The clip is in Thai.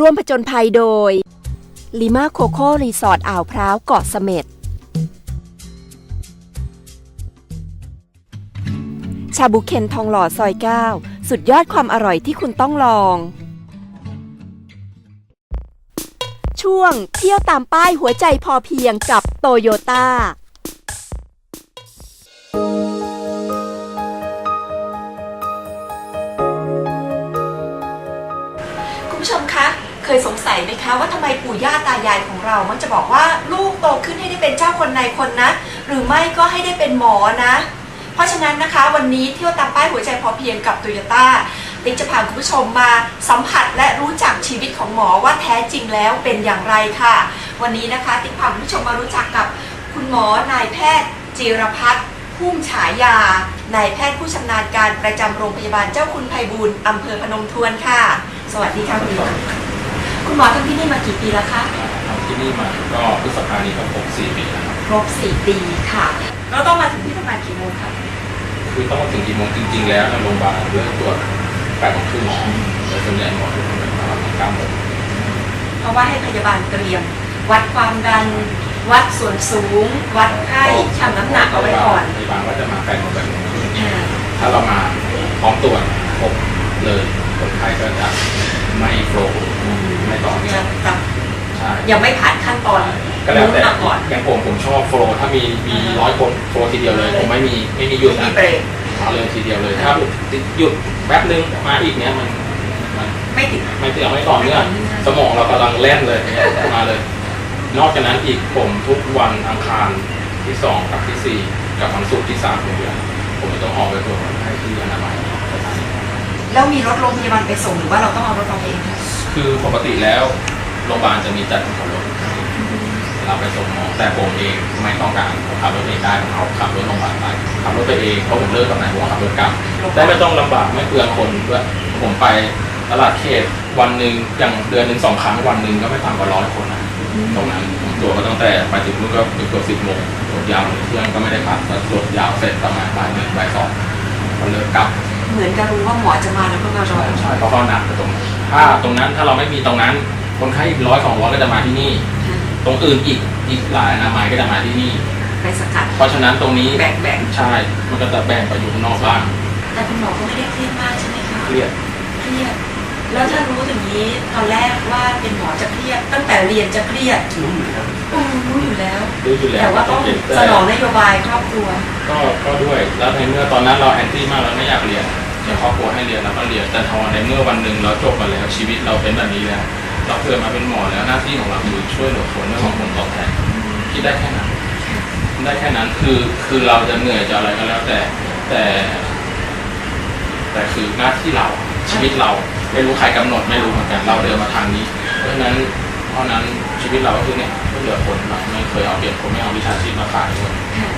ร่วมผจญภัยโดยลิมาโคโค่รีสอร์ทอ่าวพร้าวเกาะเสม็ดชาบูเคนทองหล่อซอย 9 สุดยอดความอร่อยที่คุณต้องลอง ช่วงเที่ยวตามป้ายหัวใจพอเพียงกับโตโยต้าคุณผู้ชมคะ ยสงสัยไหมคะว่าทำไมปู่ย่าตายายของเรา มักจะบอกว่าลูกโตขึ้นให้ได้เป็นเจ้าคนนายคนนะ หรือไม่ก็ให้ได้เป็นหมอนะ เพราะฉะนั้นนะคะวันนี้เที่ยวตามป้ายหัวใจพอเพียงกับโตโยต้าติ๊กจะพาคุณผู้ชมมาสัมผัสและรู้จักชีวิตของหมอว่าแท้จริงแล้วเป็นอย่างไรค่ะ วันนี้นะคะติ๊กพาคุณผู้ชมมารู้จักกับคุณหมอนายแพทย์ จิรพัฒน์พุ่มฉายานายแพทย์ผู้ชำนาญการประจำโรงพยาบาลเจ้าคุณไพบูลอำเภอพนมทวนค่ะ สวัสดีค่ะคุณหมอ คุณหมอทำที่นี่มากี่ปีแล้วคะทำที่นี่มาก็พฤษภานี้ก็ครบ4ปีแล้วครับครบสี่ปีค่ะ เราต้องมาถึงที่ประมาณกี่โมงคะคือต้องมาถึงกี่โมงจริง ๆ แล้วในโรงพยาบาลเริ่มตรวจแปดโมงครึ่งแต่ส่วนใหญ่หมอทุกคนเป็นประมาณเก้าโมงเพราะว่าให้พยาบาลเตรียม วัดความดัน วัดส่วนสูง วัดไข้ชั่งน้ำหนักเอาไว้ก่อนพยาบาลก็จะมาแปดโมงแปดโมงครึ่งอ่าถ้าเรามาพร้อมตรวจครบเลยคน ไข้ก็จะไม่โฟล์ไม่ต่อเนื่อจะงแบบใช่ยังไม่ผ่านขั้นตอนก็แล้วแต่นู้นมาก่อนอย่างผมผมชอบโฟล์ถ้ามีมีร้อยคนโฟล์ทีเดียวเลย ผมไม่มีไม่มีหยุดมีนะเบรกเอาเลยทีเดียวเลยถ้าหยุดแป๊บนึงมาอีกเนี้ยมันมันไม่ถึงไม่เตือนไม่ต่อเนื่องสมองเรากำลังเล่นเลยมาเลย นอกจากนั้นอีกผมทุกวันอังคารที่สองกับที่สี่กับวันศุกร์ที่สามของเดือนผมจะต้องออกไปตรวจคนไข้ที่อนามัย แล้วมีรถโรงพยาบาลไปส่งหรือว่าเราต้องเอารถเราเองคะคือปกติแล้วโรงพยาบาลจะมีจัดคนขับรถเราไปส่งหมอแต่ผมเองไม่ต้องการผมขับรถเองได้ผมเอาขับรถโรงพยาบาลไปขับรถไปเองเพราะผมเลิกกับนายหัวขับรถกลับได้ไม่ต้องลำบากไม่เปลืองคนด้วยผมไปตลาดเขตวันหนึ่งอย่างเดือนหนึ่งสองครั้งวันหนึ่งก็ไม่ต่ำกว่าร้อยคนนะตรงนั้นผมตัวก็ตั้งแต่ไปถึงนู่นก็ถึงตัวสิบโมงรถยาวเที่ยงก็ไม่ได้พักแล้วรถยาวเสร็จประมาณบ่ายหนึ่งบ่ายสองก็เลิกกลับ เหมือนกับรู้ว่าหมอจะมาแล้วก็มารอใช่เพราะเขานัดไปตรงนั้นถ้าตรงนั้นถ้าเราไม่มีตรงนั้น คนไข้อีกร้อยสองร้อยก็จะมาที่นี่ ตรงอื่นอีกอีกหลายอนามัยก็จะมาที่นี่ ไปสกัด เพราะฉะนั้นตรงนี้แบ่งแบ่งใช่ มันก็จะแบ่งไปอยู่ข้างนอกบ้างแต่คุณหมอก็ไม่ได้เครียดมากใช่ไหมคะเครียดเครียดแล้วถ้ารู้อย่างนี้ตอนแรกว่าเป็นหมอจะเครียดตั้งแต่เรียนจะเครียดรู้อยู่แล้วอืมรู้อยู่แล้วรู้อยู่แล้วแต่ว่าต้องเก็บสแต่นองนโยบายครอบครัว ก็ก็ด้วยแล้วในเมื่อตอนนั้นเราแอนตี้มากเราไม่อยากเรียน แต่ครอบครัวให้เรียนเราก็เรียนแต่พอในเมื่อวันหนึ่งเราจบมาแล้วชีวิตเราเป็นแบบนี้แล้วเราเกิดมาเป็นหมอแล้วหน้าที่ของเราคือช่วยเหลือคนไม่หวังผลตอบแทนคิดได้แค่นั้นได้แค่นั้นคือคือเราจะเหนื่อยจะอะไรก็แล้วแต่แต่ แต่คือหน้าที่เราชีวิตเราไม่รู้ใครกำหนดไม่รู้เหมือนกันเราเดินมาทางนี้ เพราะฉะนั้นเพราะนั้นชีวิตเราก็คือเนี่ยช่วยเหลือคนเราไม่เคยเอาเปรียบคนไม่เอาวิชาชีพมาขายด้วยค่ะ